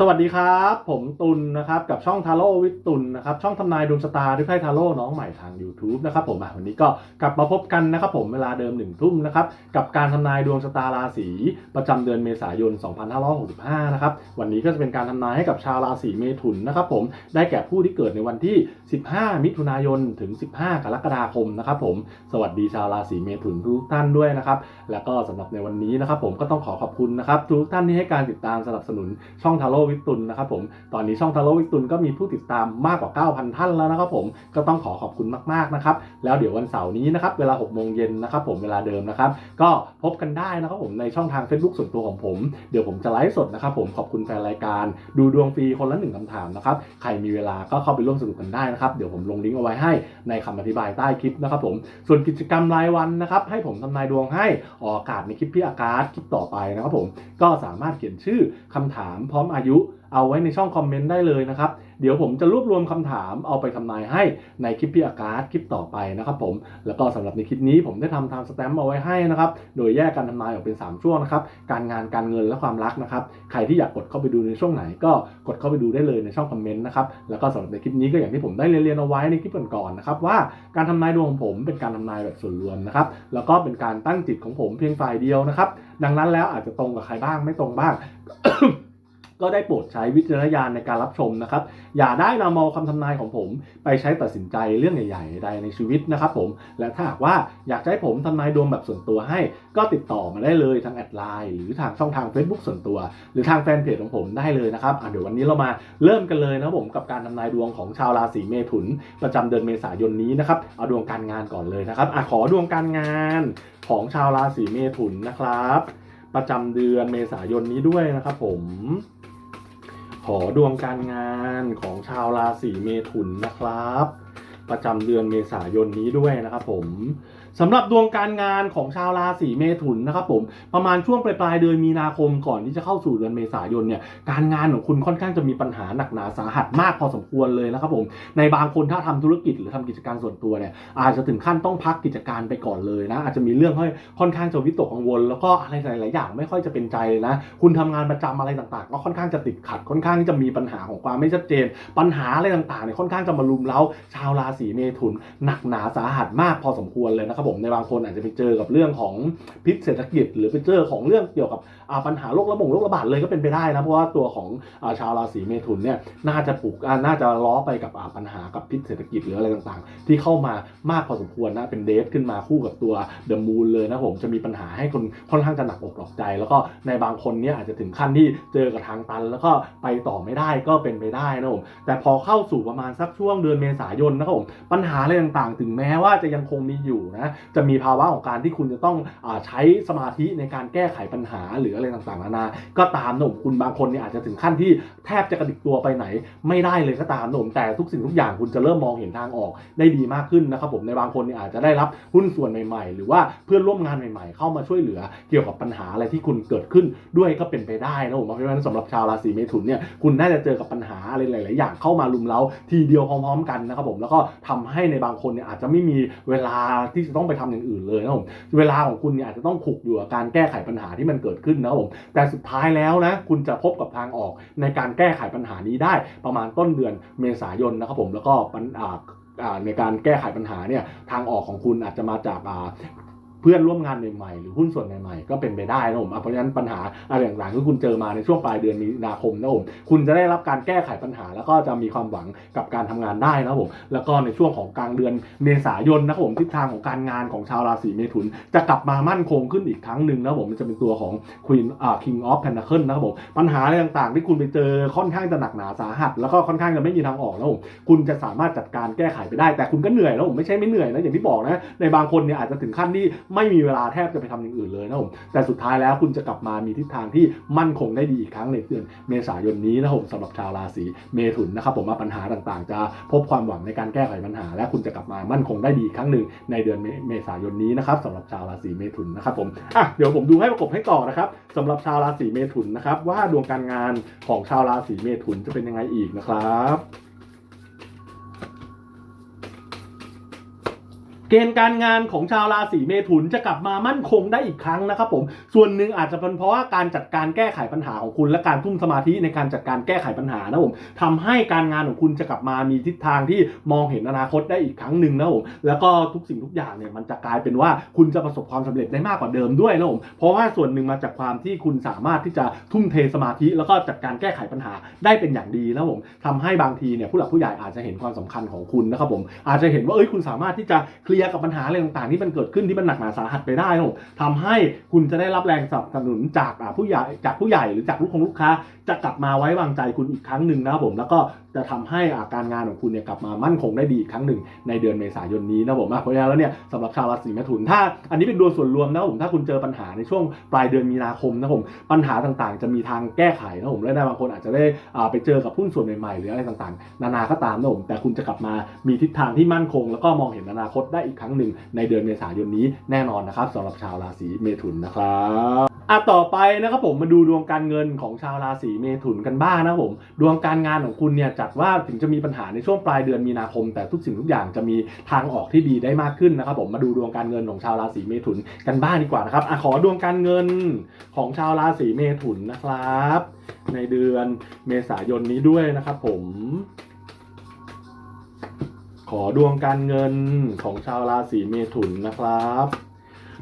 สวัสดีครับ ผมตุลนะครับกับช่องทาโร่วิทตุลนะครับช่องทำนายดวงชะตาด้วยไพ่ทาโร่น้องใหม่ทาง YouTube นะครับผมวันนี้ก็กลับมาพบกันนะครับผมเวลาเดิมหนึ่งทุ่มนะครับกับการทำนายดวงชะตาราศีประจำเดือนเมษายน 2565 นะครับวันนี้ก็จะเป็นการทำนายให้กับชาวราศีเมถุนนะครับผมได้แก่ผู้ที่เกิดในวันที่ 15 มิถุนายนถึง 15 กรกฎาคมนะครับผมสวัสดีชาวราศีเมถุนทุกท่านด้วยนะครับแล้วก็สำหรับในวันนี้นะครับผมก็ต้องขอขอบคุณนะครับทุกท่านที่ให้การติดตามสนับสนุนช่องทาโร่วิทย์ตุลนะครับผมตอนนี้ช่องทาโร่วิทย์ตุลก็มีผู้ติดตามมากกว่า 9,000 ท่านแล้วนะครับผมก็ต้องขอขอบคุณมากๆนะครับแล้วเดี๋ยววันเสาร์นี้นะครับเวลา6โมงเย็นนะครับผมเวลาเดิมนะครับก็พบกันได้นะครับผมในช่องทาง Facebook ส่วนตัวของผม เดี๋ยวผมจะไลฟ์สดนะครับผมขอบคุณแฟนรายการ ดูดวงฟรีคนละหนึ่งคำถามนะครับใครมีเวลาก็เข้าไปร่วมสนุกกันได้นะครับเดี๋ยวผมลงลิงก์เอาไว้ให้ในคำอธิบายใต้คลิปนะครับผมส่วนกิจกรรมรายวันนะครับให้ผมทำนายดวงให้ออกอากาศในคลิปพี่อากาศคลิปต่อไปนะครับผมก็สามารถเขียนชื่อคำถามพร้อมอายุ เอาไว้ในช่องคอมเมนต์ได้เลยนะครับ เดี๋ยวผมจะรวบรวมคำถามเอาไปทำนายให้ในคลิปพี่อากาศคลิปต่อไปนะครับผมแล้วก็สำหรับในคลิปนี้ผมได้ทำทางสแตมป์เอาไว้ให้นะครับโดยแยกการทำนายออกเป็น 3 ช่วงนะครับการงานการเงินและความรักนะครับใครที่อยากกดเข้าไปดูในช่วงไหน ก็กดเข้าไปดูได้เลยในช่องคอมเมนต์นะครับแล้วก็สำหรับในคลิปนี้ก็อย่างที่ผมได้เรียนเอาไว้ในคลิปก่อนๆนะครับว่าการทำนายดวงของผมเป็นการทำนายแบบส่วนรวมนะครับแล้วก็เป็นการตั้งจิตของผมเพียงฝ่ายเดียวนะครับดังนั้นแล้วอาจจะตรงกับใครบ้างไม่ตรงบ้าง ก็ได้โปรดใช้วิจารณญาณในการรับชมนะครับ อย่าได้นำเอาคำทำนายของผม ไปใช้ตัดสินใจเรื่องใหญ่ๆใดในชีวิตนะครับผม และถ้าหากว่าอยากให้ผมทำนายดวงแบบส่วนตัวให้ ก็ติดต่อมาได้เลยทางแอดไลน์หรือทางช่องทาง Facebook ส่วนตัว หรือทางแฟนเพจของผมได้เลยนะครับเดี๋ยววันนี้เรามาเริ่มกันเลยนะผมกับการทำนายดวงของชาวราศีเมถุน ประจำเดือนเมษายนนี้นะครับเอาดวงการงานก่อนเลยนะครับอขอดวงการงานของชาวราศีเมถุนนะครับ ประจำเดือนเมษายนนี้ด้วยนะครับผม ขอดวงการงานของชาวราศีเมถุนนะครับ ประจำเดือนเมษายนนี้ด้วยนะครับผม สำหรับดวงการงานของชาวราศีเมถุนนะครับผมประมาณช่วงปลายปลายเดือนมีนาคมก่อนที่จะเข้าสู่เดือนเมษายนเนี่ยการงานของคุณค่อนข้างจะมีปัญหาหนักหนาสาหัสมากพอสมควรเลยนะครับผมในบางคนถ้าทำธุรกิจหรือทำกิจการส่วนตัวเนี่ยอาจจะถึงขั้นต้องพักกิจการไปก่อนเลยนะอาจจะมีเรื่องให้ค่อนข้างจะวิตกกังวล แล้วก็อะไรหลาย ๆ อย่างไม่ค่อยจะเป็นใจเลยนะคุณทำงานประจำอะไรต่าง ๆ ก็ค่อนข้างจะติดขัดค่อนข้างที่จะมีปัญหาของความไม่ชัดเจน ปัญหาอะไรต่าง ๆ เนี่ยค่อนข้างจะมารุมเร้าชาวราศีเมถุนหนักหนาสาหัสมากพอสมควรเลยนะครับผมในบางคนอาจจะไปเจอกับเรื่องของพิษเศรษฐกิจ หรือไปเจอของเรื่องเกี่ยวกับปัญหาโรคระบงโรคระบาดเลยก็เป็นไปได้นะเพราะว่าตัวของชาวราศีเมถุนเนี่ยน่าจะปลูกน่าจะล้อไปกับปัญหากับพิษเศรษฐกิจหรืออะไรต่างๆ ที่เข้ามามากพอสมควรนะเป็นเดฟขึ้นมาคู่กับตัวเดอะมูนเลยนะผมจะมีปัญหาให้คนค่อนข้างจะหนักอกหนักใจ แล้วก็ในบางคนเนี่ยอาจจะถึงขั้นที่เจอกับทางตัน แล้วก็ไปต่อไม่ได้ก็เป็นไปได้นะผมแต่พอเข้าสู่ประมาณสักช่วงเดือนเมษายนนะครับผมปัญหาอะไรต่างๆ ถึงแม้ว่าจะยังคงมีอยู่นะจะมีภาวะของการที่คุณจะต้องอใช้สมาธิในการแก้ไขปัญหาหรืออะไรต่างๆนานา ก็ตามนะผมคุณบางคนเนี่ยอาจจะถึงขั้นที่แทบจะกระดิกตัวไปไหน ไม่ได้เลยก็ตามนะผมแต่ทุกสิ่งทุกอย่างคุณจะเริ่มมองเห็นทางออกได้ดีมากขึ้นนะครับผมในบางคนเนี่ยอาจจะได้รับหุ้นส่วนใหม่ๆ หรือว่าเพื่อนร่วมงานใหม่ๆ เข้ามาช่วยเหลือเกี่ยวกับปัญหาอะไรที่คุณเกิดขึ้นด้วยก็เป็นไปได้นะผมเพราะฉะนั้นสำหรับชาวราศีเมถุนเนี่ยคุณน่าจะเจอกับปัญหาอะไรหลาย ๆ อย่างเข้ามาลุมเล้าทีเดียวพร้อม ๆ กันนะครับผมแล้วก็ทำให้ในบางคนเนี่ยอาจจะไม่มีเวลาที่จะต้องไปทำอย่างอื่นเลยนะผมเวลาของคุณเนี่ยอาจจะต้องขลุกอยู่กับการแก้ไขปัญหาที่มันเกิดขึ้นนะครับผมแต่สุดท้ายแล้วนะคุณจะพบกับทางออกในการแก้ไขปัญหานี้ได้ประมาณต้นเดือนเมษายนนะครับผมแล้วก็ปัญหาในการแก้ไขปัญหาเนี่ยทางออกของคุณอาจจะมาจากา พื่อนร่วมงานใหม่ๆหรือหุ้นส่วนใหม่ๆก็เป็นไปได้นะผมเพราะฉะนั้นปัญหาอะไรต่างๆที่คุณเจอมาในช่วงปลายเดือนมีนาคมนะผมคุณจะได้รับการแก้ไขปัญหา แล้วก็จะมีความหวังกับการทำงานได้นะผมแล้วก็ในช่วงของกลางเดือนเมษายนนะผมทิศทางของการงานของชาวราศีเมถุน จะกลับมามั่นคงขึ้นอีกครั้งหนึ่งนะผมจะเป็นตัวของ Queen อ่า King of Pentacle นะครับผมปัญหาอะไรต่างๆ ที่คุณไปเจอค่อนข้างจะหนักหนาสาหัส แล้วก็ค่อนข้างจะไม่มีทางออกนะผมคุณจะสามารถจัดการแก้ไขไปได้ แต่คุณก็เหนื่อยนะผมไม่ใช่ไม่เหนื่อยนะอย่างที่บอกนะในบางคนเนี่ยอาจจะถึงขั้นที่ไม่มีเวลาแทบจะไปทำอย่างอื่นเลยนะผมแต่สุดท้ายแล้วคุณจะกลับมามีทิศทางที่มั่นคงได้ดีอีกครั้งในเดือนเมษายนนี้นะผมสำหรับชาวราศีเมถุนนะครับผมว่าปัญหาต่างๆ จะพบความหวังในการแก้ไขปัญหา และคุณจะกลับมามั่นคงได้ดีอีกครั้งหนึ่งในเดือนเมเมษายนนี้นะครับสำหรับชาวราศีเมถุนนะครับผมอะเดี๋ยวผมดูให้ประกบให้ต่อนะครับสำหรับชาวราศีเมถุนนะครับว่าดวงการงานของชาวราศีเมถุนจะเป็นยังไงอีกนะครับ เกณฑ์การงานของชาวราศีเมถุนจะกลับมามั่นคงได้อีกครั้งนะครับผม ส่วนหนึ่งอาจจะเป็นเพราะว่าการจัดการแก้ไขปัญหาของคุณ และการทุ่มสมาธิในการจัดการแก้ไขปัญหานะผมทำให้การงานของคุณจะกลับมามีทิศทางที่มองเห็นอนาคตได้อีกครั้งหนึ่งนะผมแล้วก็ทุกสิ่งทุกอย่างเนี่ยมันจะกลายเป็นว่าคุณจะประสบความสำเร็จได้มากกว่าเดิมด้วยนะผมเพราะว่าส่วนหนึ่งมาจากความที่คุณสามารถที่จะทุ่มเทสมาธิ แล้วก็จัดการแก้ไขปัญหาได้เป็นอย่างดีนะผมทำให้บางทีเนี่ยผู้หลักผู้ใหญ่อาจจะเห็นความสำคัญของคุณนะครับผมอาจจะเห็นว่าเอ้ยคุณสามารถที่จะคลยร์กับปัญหาอะไรต่างๆที่มันเกิดขึ้นที่มันหนักหนาสาหัสไปได้นะผมทำให้คุณจะได้รับแรงสนับสนุนจากผู้ใหญ่จากผู้ใหญ่หรือจากลูกคงลูกค้า จะกลับมาไว้วางใจคุณอีกครั้งหนึ่งนะครับผมแล้วก็ จะทำให้อาการงานของคุณเนี่ยกลับมามั่นคงได้ดีอีกครั้งหนึ่งในเดือนเมษายนนี้นะผมเพราะฉะนั้นแล้วเนี่ยสำหรับชาวราศีเมถุนถ้าอันนี้เป็นดวงส่วนรวมนะผมถ้าคุณเจอปัญหาในช่วงปลายเดือนมีนาคมนะผมปัญหาต่างๆ จะมีทางแก้ไขนะผมและบางคนอาจจะได้อ่าไปเจอกับหุ้นส่วนใหม่ๆหรืออะไรต่างๆ นานาก็ตามนะผมแต่คุณจะกลับมามีทิศทางที่มั่นคง แล้วก็มองเห็นอนาคตได้อีกครั้งหนึ่งในเดือนเมษายนนี้แน่นอนนะครับสำหรับชาวราศีเมถุนนะครับ อะต่อไปนะครับผมมาดูดวงการเงินของชาวราศีเมถุนกันบ้างนะครับผมดวงการงานของคุณเนี่ยจัดว่าถึงจะมีปัญหาในช่วงปลายเดือนมีนาคม แต่ทุกสิ่งทุกอย่างจะมีทางออกที่ดีได้มากขึ้นนะครับผมมาดูดวงการเงินของชาวราศีเมถุนกันบ้างดีกว่านะครับอะขอดวงการเงินของชาวราศีเมถุนนะครับ ในเดือนเมษายนนี้ด้วยนะครับผม ขอดวงการเงินของชาวราศีเมถุนนะครับ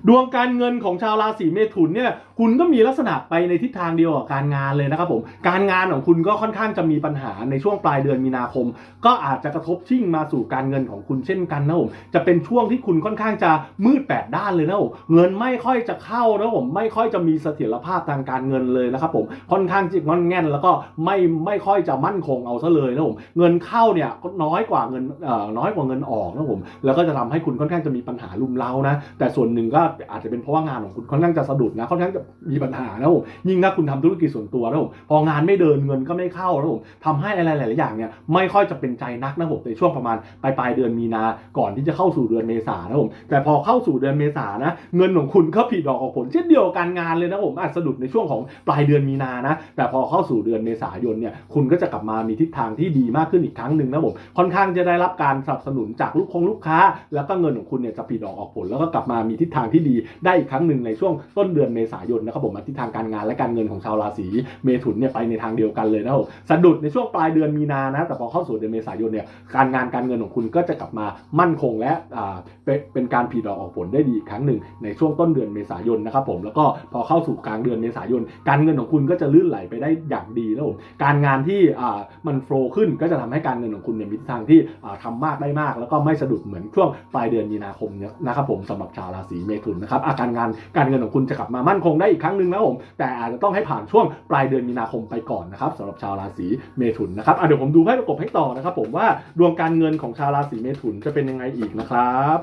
ดวงการเงินของชาวราศีเมถุนเนี่ย คุณก็มีลักษณะไปในทิศทางเดียวกับการงานเลยนะครับผมการงานของคุณก็ค่อนข้างจะมีปัญหาในช่วงปลายเดือนมีนาคม ก็อาจจะกระทบชิ่งมาสู่การเงินของคุณเช่นกันนะผมจะเป็นช่วงที่คุณค่อนข้างจะมืดแปดด้านเลยนะผมเงินไม่ค่อยจะเข้านะผมไม่ค่อยจะมีเสถียรภาพทางการเงินเลยนะครับผมค่อนข้างจิงอนแง่นแล้วก็ไม่ไม่ค่อยจะมั่นคงเอาซะเลยนะผมเงินเข้าเนี่ยน้อยกว่าเงินเอ่อน้อยกว่าเงินออกนะผมแล้วก็จะทำให้คุณค่อนข้างจะมีปัญหาลุมเล้านะแต่ส่วนหนึ่งก็อาจจะเป็นเพราะว่างานของคุณค่อนข้างจะสะดุดนะค่อนข้างจะมีปัญหานะผมยิ่งถ้าคุณทำธุรกิจส่วนตัวนะผมพองานไม่เดินเงินก็ไม่เข้านะผมทำให้อะไรหลาย ๆ อย่างเนี่ยไม่ค่อยจะเป็นใจนักนะผมในช่วงประมาณปลายปลายเดือนมีนาก่อนที่จะเข้าสู่เดือนเมษานะผมแต่พอเข้าสู่เดือนเมษานะเงินของคุณก็ผิดดอกออกผลเช่นเดียวกับการงานเลยนะผมอาจสะดุดในช่วงของปลายเดือนมีนานะแต่พอเข้าสู่เดือนเมษายนเนี่ยคุณก็จะกลับมามีทิศทางที่ดีมากขึ้นอีกครั้งหนึ่งนะผมค่อนข้างจะได้รับการสนับสนุนจากลูกคงลูกค้า แล้วก็เงินของคุณเนี่ยจะผิดดอกออกผล แล้วก็กลับมามีทิศทางที่ดีได้อีกครั้งหนึ่งในช่วงต้นเดือนเมษายนนะครับผมมาทิศทางการงานและการเงินของชาวราศีเมถุนเนี่ยไปในทางเดียวกันเลยนะครับผมสะดุดในช่วงปลายเดือนมีนานะแต่พอเข้าสู่เดือนเมษายนเนี่ยการงานการเงินของคุณก็จะกลับมามั่นคงและอ่าเป็นเป็นการผิดอกออกผลได้ดีอีกครั้งหนึ่งในช่วงต้นเดือนเมษายนนะครับผมแล้วก็พอเข้าสู่กลางเดือนเมษายน การเงินของคุณก็จะลื่นไหลไปได้อย่างดีนะครับผมการงานที่อ่ามันโฟล์ขึ้นก็จะทำให้การเงินของคุณเนี่ยมีทิศทางที่อ่าทำมากได้มาก แล้วก็ไม่สะดุดเหมือนช่วงปลายเดือนมีนาคมเนี่ยนะครับผมสำหรับชาวราศีเมถุนนะครับอาการงานการเงินของคุณจะกลับมามั่นคงได้อีกครั้งหนึ่งนะครับผมแต่อาจจะต้องให้ผ่านช่วงปลายเดือนมีนาคมไปก่อนนะครับสำหรับชาวราศีเมถุนนะครับเดี๋ยวผมดูให้ประกบให้ต่อนะครับ ผมว่าดวงการเงินของชาวราศีเมถุนจะเป็นยังไงอีกนะครับ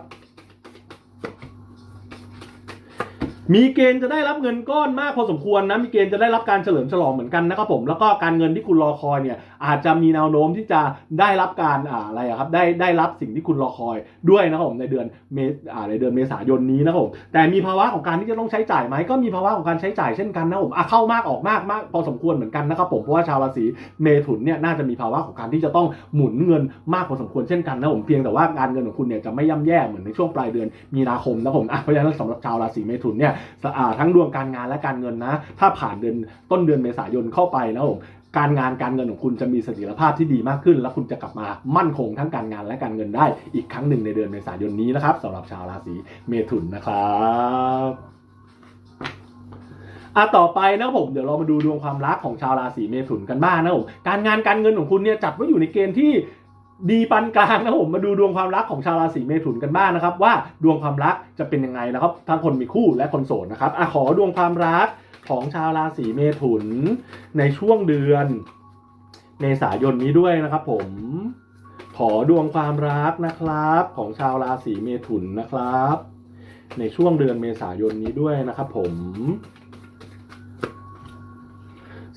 มีเกณฑ์จะได้รับเงินก้อนมากพอสมควรนะมีเกณฑ์จะได้รับการเฉลิมฉลองเหมือนกันนะครับผมแล้วก็การเงินที่คุณรอคอยเนี่ยอาจจะมีแนวโน้มที่จะได้รับการอะไรครับได้ได้รับสิ่งที่คุณรอคอยด้วยนะครับผมในเดือนเมษาในเดือนเมษายนนี้นะครับผมแต่มีภาวะของการที่จะต้องใช้จ่ายไหมก็มีภาวะของการใช้จ่ายเช่นกันนะครับผมเข้ามากออกมากมากพอสมควรเหมือนกันนะครับผมเพราะว่าชาวราศีเมถุนเนี่ยน่าจะมีภาวะของการที่จะต้องหมุนเงินมากพอสมควรเช่นกันนะผมเพียงแต่ว่าการเงินของคุณเนี่ยจะไม่ย่ำแย่เหมือนในช่วงปลายเดือนมีนาคมนะผมเพราะฉะนั้นสำหรับชาวราศีเมถุนเนี่ยทั้งดวงการงานและการเงินนะ ถ้าผ่านเดือนต้นเดือนเมษายนเข้าไปนะผมการงานการเงินของคุณจะมีเสถียรภาพที่ดีมากขึ้น และคุณจะกลับมามั่นคงทั้งการงานและการเงินได้อีกครั้งหนึ่งในเดือนเมษายนนี้นะครับสำหรับชาวราศีเมถุนนะครับอะต่อไปนะครับผมเดี๋ยวเรามาดูดวงความรักของชาวราศีเมถุนกันบ้างนะครับผมการงานการเงินของคุณเนี่ยจัดไว้อยู่ในเกณฑ์ที่ ดีปานกลางนะครับผมมาดูดวงความรักของชาวราศีเมถุนกันบ้างนะครับ ว่าดวงความรักจะเป็นยังไงนะครับทั้งคนมีคู่และคนโสดนะครับอะขอดวงความรักของชาวราศีเมถุน ในช่วงเดือนเมษายนนี้ด้วยนะครับ ผม ขอดวงความรักนะครับ ของชาวราศีเมถุนนะครับ ในช่วงเดือนเมษายนนี้ด้วยนะครับ ผม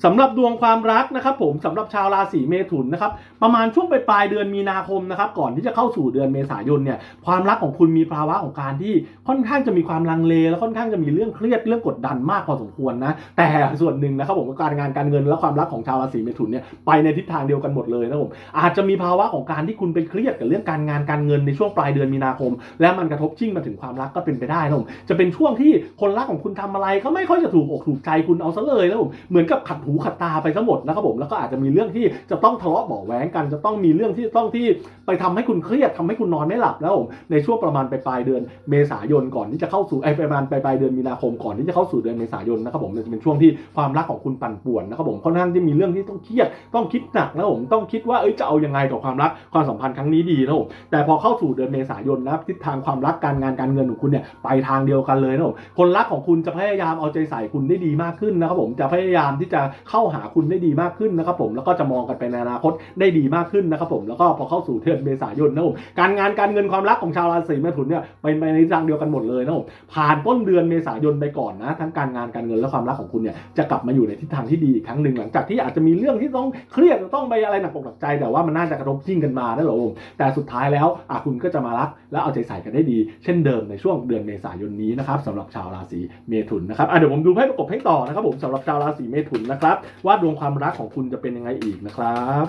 สำหรับดวงความรักนะครับผมสำหรับชาวราศีเมถุนนะครับประมาณช่วงปลายปลายเดือนมีนาคมนะครับก่อนที่จะเข้าสู่เดือนเมษายนเนี่ยความรักของคุณมีภาวะของการที่ค่อนข้างจะมีความลังเลและค่อนข้างจะมีเรื่องเครียดเรื่องกดดันมากพอสมควรนะแต่ส่วนหนึ่งนะครับผมการงานการเงินและความรักของชาวราศีเมถุนเนี่ยไปในทิศทางเดียวกันหมดเลยนะครับผมอาจจะมีภาวะของการที่คุณไปเครียดกับเรื่องการงานการเงินในช่วงปลายเดือนมีนาคม และมันกระทบชิ่งมาถึงความรักก็เป็นไปได้นะผมจะเป็นช่วงที่คนรักของคุณทำอะไรก็ไม่ค่อยจะถูกอกถูกใจคุณเอาซะเลยนะผมเหมือนกับขัดหูขัดตาไปทั้งหมดนะครับผมแล้วก็อาจจะมีเรื่องที่จะต้องทะเลาะเบาะแว้งกัน จะต้องมีเรื่องที่ต้องที่ไปทำให้คุณเครียดทำให้คุณนอนไม่หลับแล้วผมในช่วงประมาณปลายเดือนเมษายนก่อนที่จะเข้าสู่ไอ้ประมาณปลายเดือนมีนาคมก่อนที่จะเข้าสู่เดือนเมษายนนะครับผมจะเป็นช่วงที่ความรักของคุณปั่นป่วนนะครับผมค่อนข้างที่มีเรื่องที่ต้องเครียดต้องคิดหนักนะผมต้องคิดว่าเอ้ยจะเอายังไงกับความรักความสัมพันธ์ครั้งนี้ดีนะผมแต่พอเข้าสู่เดือนเมษายนนะทิศทางความรักการงานการเงินของคุณเนี่ยไปทางเดียวกันเลยนะผมคนรักของคุณจะพยายามเอาใจใส่คุณได้ดีมากขึ้นนะครับผมจะพยายามที่จะเข้าหาคุณได้ดีมากขึ้นนะครับผมแล้วก็จะมองกันไปในอนาคตได้ดีมากขึ้นนะครับผมแล้วก็พอเข้าสู่เดือนเมษายนนะผมการงานการเงินความรักของชาวราศีเมถุนเนี่ยเป็นไปในทางเดียวกันหมดเลยนะผมผ่านต้นเดือนเมษายนไปก่อนนะ ทั้งการงานการเงินและความรักของคุณเนี่ยจะกลับมาอยู่ในทิศทางที่ดีอีกครั้งหนึ่งหลังจากที่อาจจะมีเรื่องที่ต้องเครียดต้องไปอะไรหนักอกหนักใจแต่ว่ามันน่าจะกระทบชิ่งกันมานั่นแหละผมแต่สุดท้ายแล้วอะคุณก็จะมารักและเอาใจใส่กันได้ดี เช่นเดิมในช่วงเดือนเมษายนนี้นะครับสำหรับชาวราศีเมถุนนะครับอะเดี๋ยวผมดูให้ประกบให้ต่อนะครับผมสำหรับชาวราศีเมถุนนะครับว่าดวงความรักของคุณจะเป็นยังไงอีกนะครับ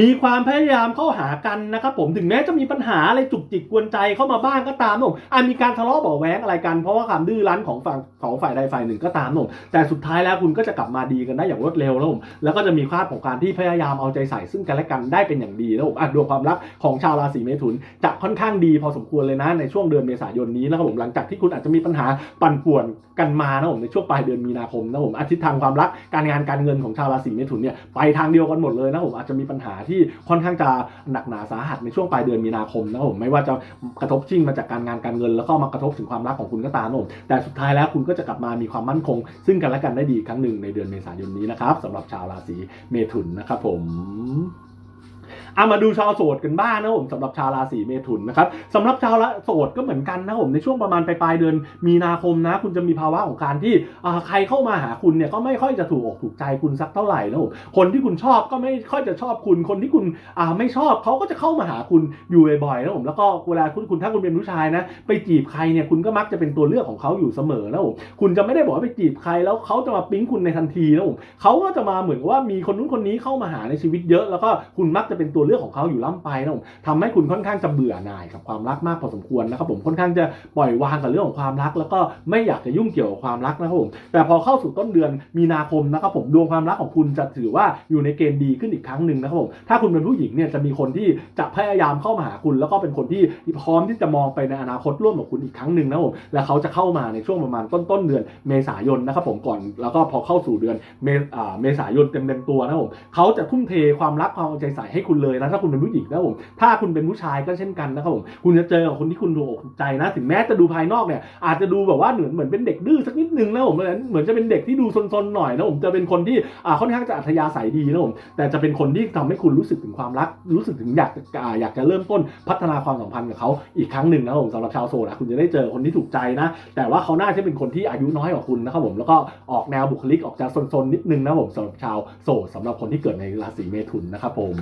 มีความพยายามเข้าหากันนะครับผมถึงแม้จะมีปัญหาอะไรจุกจิกกวนใจเข้ามาบ้างก็ตามนะผมอาจมีการทะเลาะเบาะแว้งอะไรกันเพราะว่าความดื้อรั้นของฝั่งของฝ่ายใดฝ่ายหนึ่งก็ตามนะผมแต่สุดท้ายแล้วคุณก็จะกลับมาดีกันได้อย่างรวดเร็วนะผมแล้วก็จะมีภาพของการที่พยายามเอาใจใส่ซึ่งกันและกันได้เป็นอย่างดีนะผมอะดวงความรักของชาวราศีเมถุนจะค่อนข้างดีพอสมควรเลยนะในช่วงเดือนเมษายนนี้นะครับผมหลังจากที่คุณอาจจะมีปัญหาปั่นป่วนกันมานะผมในช่วงปลายเดือนมีนาคมนะผมอาทิตย์ทางความรักการงานการเงินของชาวราศีเมถุนเนี่ยไปทางเดียวกันหมดเลยนะผมอาจจะมีปัญหาที่ค่อนข้างจะหนักหนาสาหัสในช่วงปลายเดือนมีนาคมนะครับผมไม่ว่าจะกระทบชิ่งมาจากการงานการเงิน แล้วก็มากระทบถึงความรักของคุณก็ตามนะผมแต่สุดท้ายแล้วคุณก็จะกลับมามีความมั่นคง ซึ่งกันและกันได้ดีครั้งหนึ่งในเดือนเมษายนนี้นะครับสำหรับชาวราศีเมถุนนะครับผม เอามาดูชาวโสดกันบ้างนะผมสำหรับชาวราศีเมถุนนะครับสำหรับชาวราโสดก็เหมือนกันนะผมในช่วงประมาณปลายเดือนมีนาคมนะ คุณจะมีภาวะของการที่ใครเข้ามาหาคุณเนี่ยก็ไม่ค่อยจะถูกอกถูกใจคุณสักเท่าไหร่นะผมคนที่คุณชอบก็ไม่ค่อยจะชอบคุณ คนที่คุณไม่ชอบเขาก็จะเข้ามาหาคุณอยู่บ่อยๆนะผมแล้วก็เวลาคุณคุณถ้าคุณเป็นผู้ชายนะ ไปจีบใครเนี่ยคุณก็มักจะเป็นตัวเลือกของเขาอยู่เสมอนะผมคุณจะไม่ได้บอกว่าไปจีบใครแล้วเขาจะมาปิ๊งคุณในทันทีนะผมเขาก็จะมาเหมือนว่ามีคนนู้นคนนี้เข้ามาหาในชีวิตเยอะ แล้วก็คุณมักจะเป็นตัวเลือกของเขาอยู่ล่ำไปนะผมทำให้คุณค่อนข้างจะเบื่อหน่ายกับความรักมากพอสมควรนะครับผมค่อนข้างจะปล่อยวางกับเรื่องของความรัก แล้วก็ไม่อยากจะยุ่งเกี่ยวกับความรักนะครับผมแต่พอเข้าสู่ต้นเดือนมีนาคมนะครับผมดวงความรักของคุณจะถือว่าอยู่ในเกณฑ์ดีขึ้นอีกครั้งหนึ่งนะครับผมถ้าคุณเป็นผู้หญิงเนี่ยจะมีคนที่จะพยายามเข้ามาหาคุณ แล้วก็เป็นคนที่พร้อมที่จะมองไปในอนาคตร่วมกับคุณอีกครั้งหนึ่งนะครับผมและเขาจะเข้ามาในช่วงประมาณต้นต้นเดือนเมษายนนะครับผมก่อนแล้วก็พอเข้าสู่เดือนเมษายนเต็มเต็มตัวนะครับผมเขาจะทุ่มเทความรักความเอาใจใส่ให้คุณเลยนะถ้าคุณเป็นผู้หญิงนะผมถ้าคุณเป็นผู้ชายก็เช่นกันนะครับผมคุณจะเจอกับคนที่คุณถูกใจนะ ถึงแม้จะดูภายนอกเนี่ยอาจจะดูแบบว่าเหมือนเหมือนเป็นเด็กดื้อสักนิดนึงนะผมเหมือนเหมือนจะเป็นเด็กที่ดูซนๆหน่อยนะผมจะเป็นคนที่อ่าค่อนข้างจะอัธยาศัยดีนะผมแต่จะเป็นคนที่ทำให้คุณรู้สึกถึงความรัก รู้สึกถึงอยากอ่าอยากจะเริ่มต้นพัฒนาความสัมพันธ์กับเขาอีกครั้งหนึ่งนะผมสำหรับชาวโสดอะคุณจะได้เจอคนที่ถูกใจนะ แต่ว่าเขาน่าจะเป็นคนที่อายุน้อยกว่าคุณนะครับผมแล้วก็ออกแนวบุคลิกออกจะซนๆนิดนึงนะผมสำหรับชาวโสดสำหรับคนที่เกิดในราศีเมถุนนะครับผม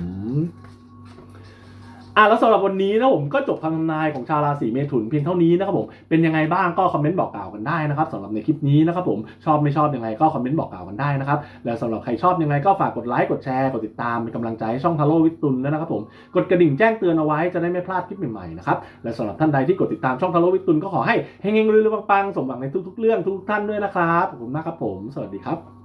อะแล้วสำหรับวันนี้นะผมก็จบคำทำนายของชาวราศีเมถุนเพียงเท่านี้นะครับผมเป็นยังไงบ้างก็คอมเมนต์บอกกล่าวกันได้นะครับสำหรับในคลิปนี้นะครับผมชอบไม่ชอบยังไงก็คอมเมนต์บอกกล่าวกันได้นะครับแล้วสำหรับใครชอบยังไงก็ฝากกดไลค์กดแชร์กดติดตามเป็นกำลังใจให้ช่องทาโร่วิตุนด้วนะครับผมกดกระดิ่งแจ้งเตือนเอาไว้จะได้ไม่พลาดคลิปใหม่ๆนะครับและสำหรับท่านใดที่กดติดตามช่องทาโร่วิตุนก็ขอให้เฮงๆรวยๆปังๆสมหวังในทุกๆ เรื่องทุกท่านด้วยนะครับขอบคุณมากครับผม สวัสดีครับ